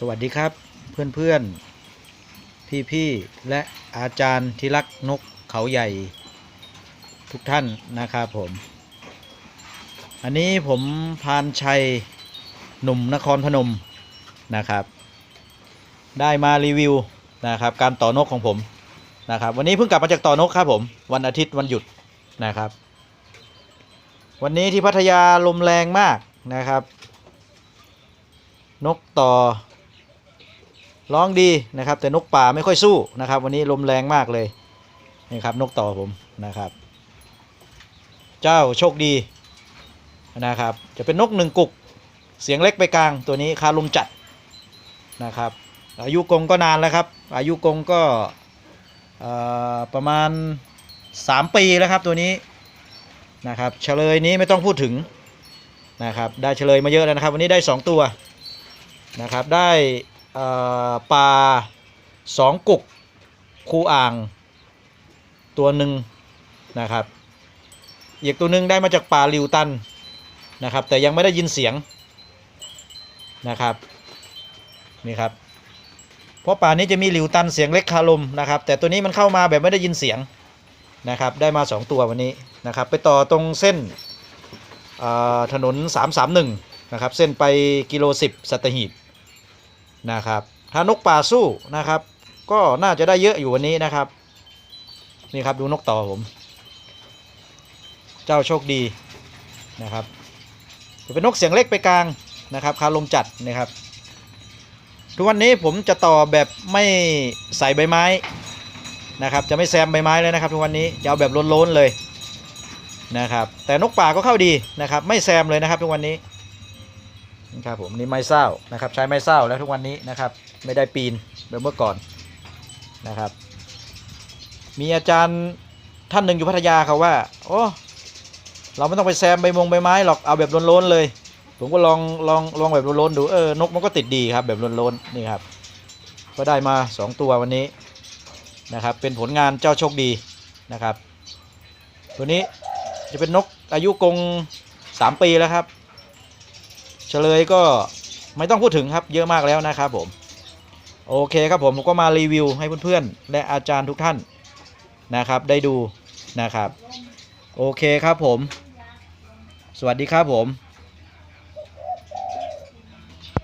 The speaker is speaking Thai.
สวัสดีครับเพื่อนเพื่อนพี่พี่ๆ และอาจารย์ที่รักนกเขาใหญ่ ทุกท่านนะครับผม อันนี้ผมพานชัยหนุ่มนครพนมนะครับ ได้มารีวิวนะครับการต่อนกของผมนะครับ วันนี้เพิ่งกลับมาจากต่อนกครับผม วันอาทิตย์วันหยุดนะครับ วันนี้ที่พัทยาลมแรงมากนะครับ นกต่อ ร้องดีนะครับแต่นกป่าไม่ค่อยสู้นะครับ วันนี้ลมแรงมากเลยนี่ครับนกต่อผมนะครับ เจ้าโชคดีนะครับ จะเป็นนกหนึ่งกุก เสียงเล็กไปกลางตัวนี้คาลมจัดนะครับ อายุกงก็นานแล้วครับ อายุกงก็ประมาณ 3 ปีแล้วครับตัวนี้นะครับเฉลยนี้ไม่ต้องพูดถึงนะครับ ได้เฉลยมาเยอะแล้วนะครับ วันนี้ได้ 2 ตัวนะครับได้ ปลาสองกุกคูอ่าง ตัวหนึ่งนะครับ อีกตัวหนึ่งได้มาจากป่าลิวตันนะครับ แต่ยังไม่ได้ยินเสียงนะครับนี่ครับเพราะป่านี้จะมีหลิวตันเสียงเล็กคาลมนะครับ แต่ตัวนี้มันเข้ามาแบบไม่ได้ยินเสียงนะครับ ได้มา 2 ตัววันนี้นะครับ ไปต่อตรงเส้นถนน 331 นะครับ เส้นไปกิโล 10 สัตหีบ นะครับ ถ้านกป่าสู้นะครับ ก็น่าจะได้เยอะอยู่วันนี้นะครับ นี่ครับดูนกต่อผม เจ้าโชคดีนะครับจะเป็นนกเสียงเล็กไปกลางนะครับคาลมจัดนะครับ ทุกวันนี้ผมจะต่อแบบไม่ใส่ใบไม้นะครับ จะไม่แซมใบไม้เลยนะครับ ทุกวันนี้จะเอาแบบล้นๆเลยนะครับ แต่นกป่าก็เข้าดีนะครับ ไม่แซมเลยนะครับ ทุกวันนี้ นี่ครับผมนี่ไม้เศร้านะครับใช้ไม้เศร้าแล้วทุกวันนี้นะครับไม่ได้ปีนแบบเมื่อก่อนนะครับ มีอาจารย์ท่านหนึ่งอยู่พัทยาเขาว่าโอ้เราไม่ต้องไปแซมใบมงใบไม้หรอกเอาแบบล้นๆเลย ผมก็ลองลองลองแบบล้นๆดูเออนกมันก็ติดดีครับแบบล้นๆนี่ครับก็ได้มา 2 ตัววันนี้นะครับเป็นผลงานเจ้าโชคดีนะครับ ตัวนี้จะเป็นนกอายุกรง3 ปีแล้วครับ เฉลยก็ไม่ต้องพูดถึงครับเยอะมากแล้วนะครับผม โอเคครับผมผมก็มารีวิวให้เพื่อนๆ และอาจารย์ทุกท่านนะครับ ได้ดูนะครับ โอเคครับผม สวัสดีครับผม